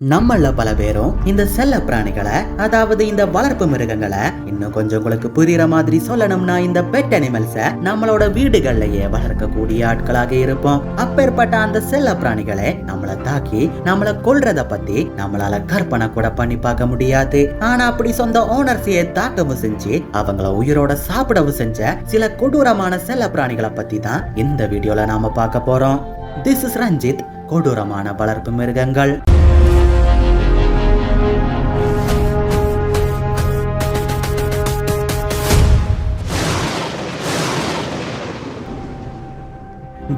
நம்மள பல பேரும் இந்த செல்ல பிராணிகளை அதாவது இந்த வளர்ப்பு மிருகங்களை இன்னும் கொஞ்சம் உங்களுக்கு புரியுற மாதிரி சொல்லணும்னா இந்த பெட் அனிமல்ஸ நம்மளோட வீடுகள்லயே வளர்க்கக்கூடிய ஆட்களாக இருப்போம். அப்பேற்பட்ட அந்த செல்ல பிராணிகளை நம்மள தாக்கி நம்மள கொல்றத பத்தி நம்மளால கற்பனை கூட பண்ணி பார்க்க முடியாது. ஆனா அப்படி சொந்த ஓனர்ஸையே தாக்கவும் செஞ்சு அவங்கள உயிரோட சாப்பிடவும் செஞ்ச சில கொடூரமான செல்ல பிராணிகளை பத்தி தான் இந்த வீடியோல நாம பார்க்க போறோம். திஸ் இஸ் ரஞ்சித் கொடூரமான வளர்ப்பு மிருகங்கள்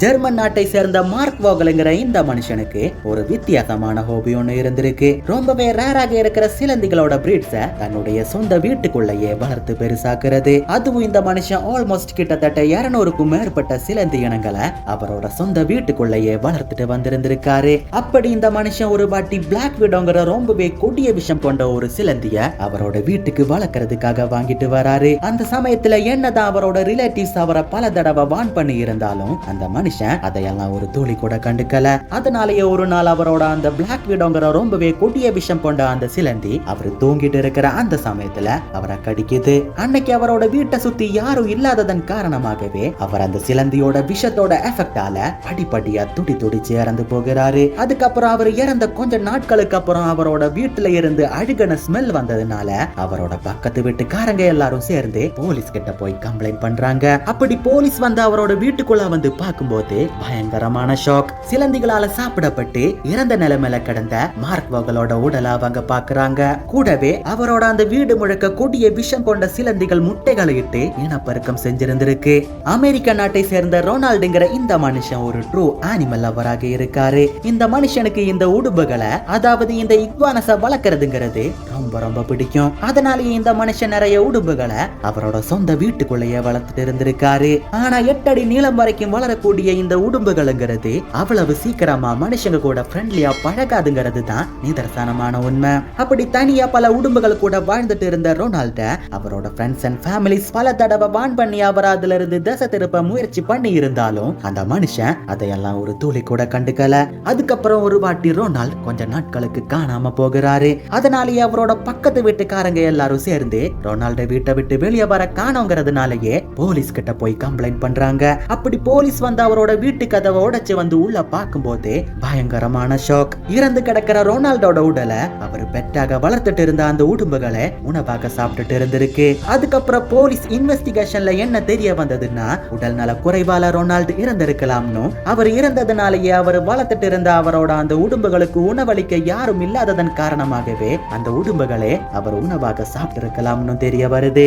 ஜெர்மன் நாட்டை சேர்ந்த மார்க் வாகலுங்கிற இந்த மனுஷனுக்கு ஒரு வித்தியாசமான ஹோபி ஒன்று இருந்திருக்கு. ரொம்பவே ரேராக இருக்கிற சிலந்திகளோட பிரீட்ஸ தன்னுடைய சொந்த வீட்டுக்குள்ளேயே வளர்த்து பெருசாக்குறது. அதுவும் இந்த மனுஷன் ஆல்மோஸ்ட் கிட்டத்தட்ட இருநூறுக்கும் மேற்பட்ட சிலந்தி இனங்களை அவரோட சொந்த வீட்டுக்குள்ளேயே வளர்த்துட்டு வந்திருந்திருக்காரு. அப்படி இந்த மனுஷன் ஒரு வாட்டி பிளாக் விடோங்கிற ரொம்பவே கொடிய விஷம் கொண்ட ஒரு சிலந்திய அவரோட வீட்டுக்கு வளர்க்கறதுக்காக வாங்கிட்டு வராரு. அந்த சமயத்துல என்னதான் அவரோட ரிலேட்டிவ்ஸ் அவரை பல தடவை வான் பண்ணி இருந்தாலும் அந்த மனுஷன் அதையெல்லாம் ஒரு துளி கூட கண்டுக்கல. அதனாலேயே ஒரு நாள் அவரோட அந்த பிளாக் விடோங்கிற ரொம்பவே கொடிய விஷம் கொண்ட அந்த சிலந்தி அவர் தூங்கிட்டு இருக்கிற அந்த சமயத்துல அவரை கடிக்குது. அன்னைக்கு அவரோட வீட்டை சுத்தி யாரும் இல்லாததன் காரணமாகவே அவர் அந்த சிலந்தியோட விஷத்தோட எஃபெக்டால படிப்படியா துடி துடிச்சு இறந்து போகிறாரு. அதுக்கப்புறம் அவர் இறந்த கொஞ்ச நாட்களுக்கு அப்புறம் அவரோட வீட்டுல இருந்து அழுகன ஸ்மெல் வந்ததுனால அவரோட பக்கத்து வீட்டுக்காரங்க எல்லாரும் சேர்ந்து போலீஸ் கிட்ட போய் கம்ப்ளைண்ட் பண்றாங்க. அப்படி போலீஸ் வந்து அவரோட வீட்டுக்குள்ள வந்து பார்க்கும்போது பயங்கரமான ஷாக் சிலந்திகளால சாப்பிடப்பட்டு இறந்த நிலைமையில கிடந்த மார்க் வகலோட உடலை அவங்க பாக்குறாங்க கூடவே அவரோட அந்த வீடு முழுக்க கொடிய விஷம் கொண்ட சிலந்திகள் முட்டைகளை இட்டு இனப்பெருக்கம் செஞ்சிருந்திருக்கு. அமெரிக்க நாட்டை சேர்ந்த ரொனால்டுங்கிற இந்த மனுஷன் ஒரு ட்ரூ அனிமல் லவராக இருக்காரு. இந்த மனுஷனுக்கு இந்த உடும்புகளை அதாவது இந்த இக்வானஸ வளர்க்கறதுங்கிறது ரொம்ப ரொம்ப பிடிக்கும். அதனாலேயே இந்த மனுஷன் நிறைய உடும்புகளை அவரோட சொந்த வீட்டுக்குள்ளேயே வளர்த்துட்டு இருந்திருக்காரு. ஆனா எட்டடி நீளம் வரைக்கும் வளரக்கூடிய இந்த உடும்புகளுங்கிறது அவ்வளவு சீக்கிரமா மனுஷங்க கூட ஃப்ரெண்ட்லியா பழகாதுங்கிறது தான் நிதர்சனமான உண்மை. அப்படி தனியா பல உடும்புகள் கூட வாழ்ந்துட்டு இருந்த ரொனால்ட அவரோட ஃப்ரெண்ட்ஸ் அண்ட் ஃபேமிலிஸ் பல தடவை வான் பண்ணி அவர் அதுல இருந்து தசை திருப்ப முயற்சி பண்ணி இருந்தாலும் அந்த மனுஷன் அதையெல்லாம் ஒரு துளி கூட கண்டுக்கல. அதுக்கப்புறம் ஒரு வாட்டி ரொனால்ட் கொஞ்ச நாட்களுக்கு காணாம போகிறாரு. அதனாலேயே அவரோட பக்கத்து வீட்டுக்காரங்க எல்லாரும் சேர்ந்து ரொனால்ட வீட்டை விட்டு வெளியே வர காணோங்கிறதுனாலயே போலீஸ் கிட்ட போய் கம்ப்ளைண்ட் பண்றாங்க. அப்படி போலீஸ் வந்து அவரோட வீட்டு கதவை உடைச்சு வந்து உள்ள பார்க்கும்போது பயங்கரமான ஷாக். இறந்து கிடக்கிற ரொனால்டோட உடலை அவர் பெட்டாக வளர்த்துட்டு இருந்த அந்த உடம்புகளை உணவாக சாப்பிட்டுட்டு இருந்திருக்கு. அதுக்கப்புறம் போலீஸ் இன்வெஸ்டிகேஷன்ல என்ன தெரிய வந்ததுன்னா உடல் நல குறைவால ரொனால்டு இறந்திருக்கலாம்னு. அவர் இறந்ததுனாலேயே அவர் வளர்த்துட்டு இருந்த அவரோட அந்த உடம்புகளுக்கு உணவளிக்க யாரும் இல்லாததன் காரணமாகவே அந்த உடம்புகளை அவர் உணவாக சாப்பிட்டு இருக்கலாம்னு தெரிய வருது.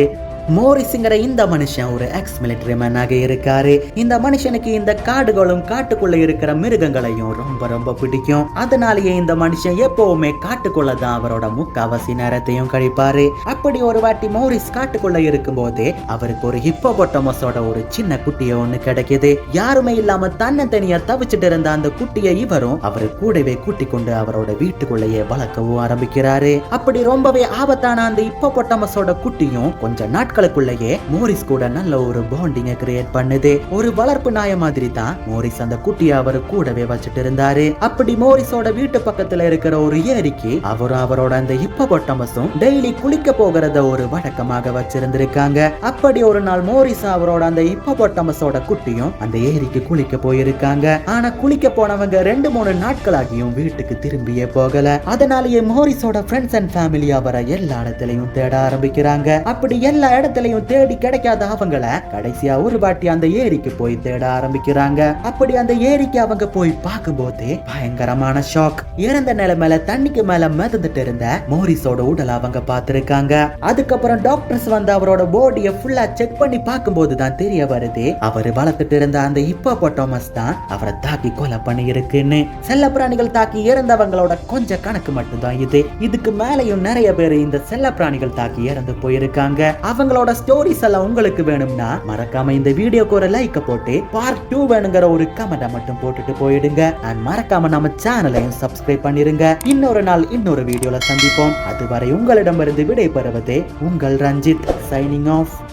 மோரிஸுங்கிற இந்த மனுஷன் ஒரு எக்ஸ் மிலிட்டரி மேனாக இருக்காரு. இந்த மனுஷனுக்கு இந்த காடுகளும் காட்டுக்குள்ள இருக்கிற மிருகங்களையும் ரொம்ப ரொம்ப பிடிக்கும். அதனாலேயே இந்த மனுஷன் எப்பவுமே காட்டுக்குள்ள தான் அவரோட முக்காவாசி நேரத்தையும் கழிப்பாரு. அப்படி ஒரு வாட்டி மோரிஸ் காட்டுக்குள்ள இருக்கும்போது அவருக்கு ஒரு ஹிப்போபொட்டமஸோட ஒரு சின்ன குட்டிய ஒண்ணு கிடைக்குது. யாருமே இல்லாம தன்னந்தனியா தவிச்சிட்டு இருந்த அந்த குட்டியை இவரும் அவர் கூடவே கூட்டி கொண்டு அவரோட வீட்டுக்குள்ளேயே வளர்க்கவும் ஆரம்பிக்கிறாரு. அப்படி ரொம்பவே ஆபத்தான அந்த ஹிப்போபொட்டமஸோட குட்டியும் கொஞ்ச நாட்களுக்குள்ளேயே மோரிஸ் கூட நல்ல ஒரு பாண்டிங்க கிரியேட் பண்ணுது. ஒரு வளர்ப்பு நாய மாதிரி தான் மோரிஸ் அந்த குட்டியை அவர் கூடவே வச்சுட்டு இருந்தாரு. அப்படி மோரிஸோட வீட்டு பக்கத்துல இருக்கிற ஒரு ஏரிக்கு அவரும் அவரோட அந்த ஹிப்போபொட்டமஸும் டெய்லி குளிக்க போகிறத ஒரு வழக்கமாக வச்சிருந்திருக்காங்க. அப்படி ஒரு நாள் மோரிஸ் அவரோட அந்த ஹிப்போபொட்டமஸோட குட்டியும் அந்த ஏரிக்கு குளிக்க போயிருக்காங்க. ஆனா குளிக்க போனவங்க ரெண்டு மூணு நாட்களாகியும் வீட்டுக்கு திரும்பியே போகல. அதனாலேயே மோரிஸோட ஃப்ரெண்ட்ஸ் அண்ட் ஃபேமிலி அவரை எல்லா இடத்துலயும் தேட ஆரம்பிக்கிறாங்க. அப்படி எல்லா இடத்துலயும் தேடி கிடைக்காத அவங்கள கடைசியா ஒரு வாட்டி அந்த ஏரிக்கு போய் தேட ஆரம்பிக்கிறாங்க. அப்படி அந்த ஏரிக்கு அவங்க போய் பார்க்கும்போது பயங்கரமான ஷாக் இறந்த நிலைமையில தண்ணிக்கு மேல மிதந்துட்டு இருந்த மோரிஸோட உடல் அவங்க பார்த்திருக்காங்க. அதுக்கப்புறம் டாக்டர்ஸ் வந்து அவரோட பாடிய ஃபுல்லா செக் பண்ணி பார்க்கும்போது தான் தெரிய வருது அவர் வளர்த்துட்டு இருந்த அந்த ஹிப்போபொட்டோமஸ் தான் அவரை தாக்கி கொலை பண்ணி இருக்குன்னு செல்ல பிராணிகள் தாக்கி இறந்தவங்களோட கொஞ்சம் கணக்கு மட்டும்தான் இது. இதுக்கு மேலையும் நிறைய பேர் இந்த செல்ல பிராணிகள் தாக்கி இறந்து போயிருக்காங்க. அவங்களோட ஸ்டோரிஸ் எல்லாம் உங்களுக்கு வேணும்னா மறக்காம இந்த வீடியோக்கு ஒரு லைக் போட்டு பார்ட் டூ வேணுங்கிற ஒரு கமெண்ட்டை மட்டும் போட்டுட்டு போயிடுங்க. அண்ட் மறக்காம நம்ம சேனலையும் சப்ஸ்கிரைப் பண்ணிருங்க. இன்னொரு நாள் இன்னொரு வீடியோல சந்திப்போம். அதுவரை உங்களிடமிருந்து விடை பெறுவது உங்கள் ரஞ்சித் சைனிங் ஆஃப்